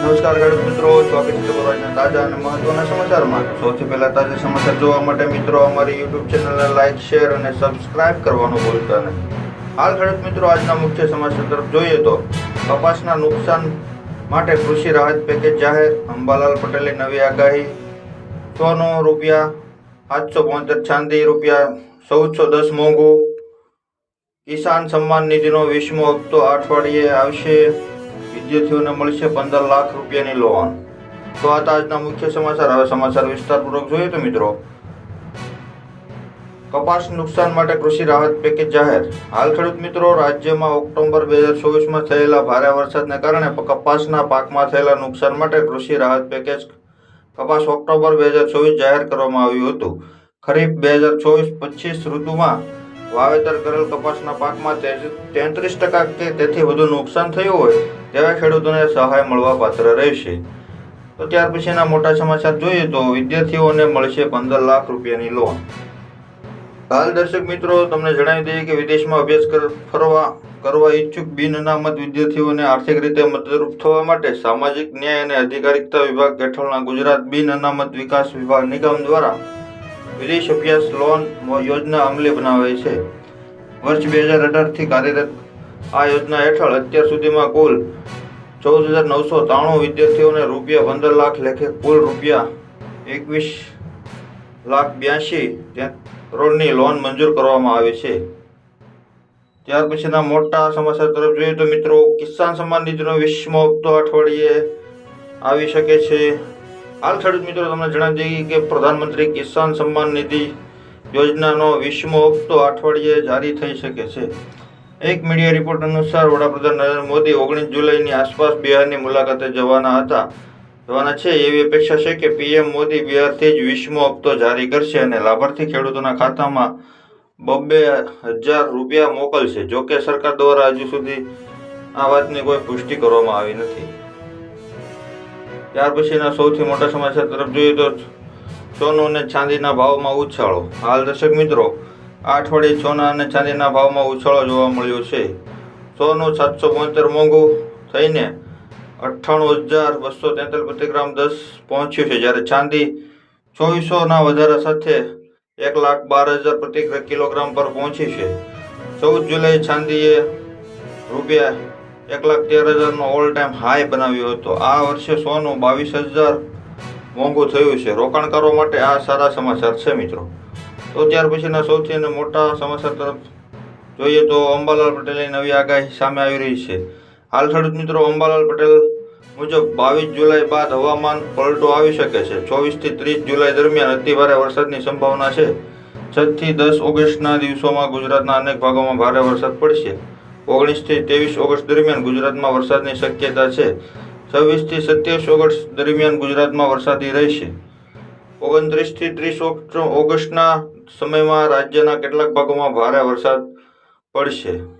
નમસ્કાર ખેડૂત મિત્રો, સ્વાગત છે તમારા તાજા અને મહત્વના સમાચારમાં. સૌથી પહેલા તાજા સમાચાર જોવા માટે મિત્રો, અમારી યુટ્યુબ ચેનલને લાઇક શેર અને સબસ્ક્રાઇબ કરવાનું ભૂલતા નહીં. હાલ ખેડૂત મિત્રો, આજના મુખ્ય સમાચાર તરફ જોઈએ તો કપાસના નુકસાન માટે કૃષિ રાહત પેકેજ જાહેર. અંબાલાલ પટેલની નવી આગાહી, સોનો રૂપિયા સાતસો બોતેર, ચાંદી રૂપિયા ચૌદસો દસ મોંઘું. કિસાન સન્માન નિધિનો વીસમો હપ્તો અઠવાડિયે આવશે. વિદ્યાર્થીઓને મળશે પંદર લાખ રૂપિયાની લોન તો આ આજના મુખ્ય સમાચાર. હવે સમાચાર વિસ્તારપૂર્વક જોઈએ તો મિત્રો, કપાસ નુકસાન માટે કૃષિ રાહત પેકેજ જાહેર. હાલ ખેડૂત મિત્રો, રાજ્યમાં ઓક્ટોબર બે હજાર ચોવીસમાં થયેલા ભારે વરસાદને કારણે કપાસના પાકમાં થયેલા નુકસાન માટે કૃષિ રાહત પેકેજ કપાસ ઓક્ટોબર બે હજાર ચોવીસ જાહેર કરવામાં આવ્યું હતું. ખરીફ બે હજાર ચોવીસ પચીસ ઋતુમાં વાવેતર કરેલ કપાસના પાકમાં તેત્રીસ ટકા કે તેથી વધુ નુકસાન થયું હોય, તેવા ખેડૂતોને સહાય મળવા પાત્ર રહેશે. તો ત્યાર પછીના મોટા સમાચાર જોઈએ તો વિદ્યાર્થીઓને મળશે પંદર લાખ રૂપિયાની લોન હાલ દર્શક મિત્રો, તમને જણાવી દઈએ કે વિદેશમાં અભ્યાસ કર ફરવા કરવા ઈચ્છુક બિન અનામત વિદ્યાર્થીઓને આર્થિક રીતે મદદરૂપ થવા માટે સામાજિક ન્યાય અને અધિકારિકતા વિભાગ હેઠળના ગુજરાત બિન અનામત વિકાસ વિભાગ નિગમ દ્વારા વિદેશ અભ્યાસ, લોન યોજના અમલી બનાવે છે. વર્ષ બે હજાર અઢારથી કાર્યરત આ યોજના હેઠળ અત્યાર સુધીમાં કુલ ચૌદ હજાર નવસો ત્રાણું વિદ્યાર્થીઓને રૂપિયા પંદર લાખ લેખે કુલ રૂપિયા એકવીસ લાખ બ્યાસી કરોડની લોન મંજૂર કરવામાં આવી છે. ત્યાર પછીના મોટા સમાચાર તરફ જોઈએ તો મિત્રો, કિસાન સન્માન નિધિનો વીસમો હપ્તો અઠવાડિયે આવી શકે છે. હાલ ખેડૂત મિત્રો તમને જણાવી દઈએ કે પ્રધાનમંત્રી કિસાન સન્માન નિધિ યોજનાનો વીસમો હપ્તો અઠવાડિયે જારી થઈ શકે છે. એક મીડિયા રિપોર્ટ અનુસાર વડાપ્રધાન નરેન્દ્ર મોદી ઓગણીસ જુલાઈની આસપાસ બિહારની મુલાકાતે જવાના હતા. જવાના છે એવી અપેક્ષા છે કે પીએમ મોદી બિહારથી જ વીસમો હપ્તો જારી કરશે અને લાભાર્થી ખેડૂતોના ખાતામાં બબ્બે હજાર રૂપિયા મોકલશે. જોકે સરકાર દ્વારા હજુ સુધી આ વાતની કોઈ પુષ્ટિ કરવામાં આવી નથી. ત્યાર પછીના સૌથી મોટા સમાચાર તરફ જોઈએ તો સોનું અને ચાંદીના ભાવમાં ઉછાળો. હાલ દર્શક મિત્રો આ અઠવાડિયે સોના અને ચાંદીના ભાવમાં ઉછાળો જોવા મળ્યો છે. સોનું સાતસો પંચોતેર મોંઘું થઈને અઠ્ઠાણું હજાર બસો તેતાલીસ પ્રતિ ગ્રામ દસ પહોંચ્યું છે, જ્યારે ચાંદી ચોવીસોના વધારા સાથે એક લાખ બાર હજાર પ્રતિ કિલોગ્રામ પર પહોંચી છે. ચૌદ જુલાઈ ચાંદીએ રૂપિયા એક લાખ તેર હજારનો ઓલ ટાઈમ હાઈ બનાવ્યો હતો. આ વર્ષે સોનું બાવીસ હજાર મોંઘું થયું છે. રોકાણકારો માટે આ સારા સમાચાર છે, મિત્રો. તો ત્યાર પછીના સૌથી અને મોટા સમાચાર તરફ જોઈએ તો અંબાલાલ પટેલની નવી આગાહી સામે આવી રહી છે. હાલ ખેડૂત મિત્રો, અંબાલાલ પટેલ મુજબ બાવીસ જુલાઈ બાદ હવામાન પલટો આવી શકે છે. ચોવીસથી ત્રીસ જુલાઈ દરમિયાન અતિભારે વરસાદની સંભાવના છે. છથી દસ ઓગસ્ટના દિવસોમાં ગુજરાતના અનેક ભાગોમાં ભારે વરસાદ પડશે. ઓગણીસથી ત્રેવીસ ઓગસ્ટ દરમિયાન ગુજરાતમાં વરસાદની શક્યતા છે. છવ્વીસથી સત્યાવીસ ઓગસ્ટ દરમિયાન ગુજરાતમાં વરસાદી રહેશે. ઓગણત્રીસથી ત્રીસ ઓગસ્ટના સમયમાં રાજ્યના કેટલાક ભાગોમાં ભારે વરસાદ પડશે.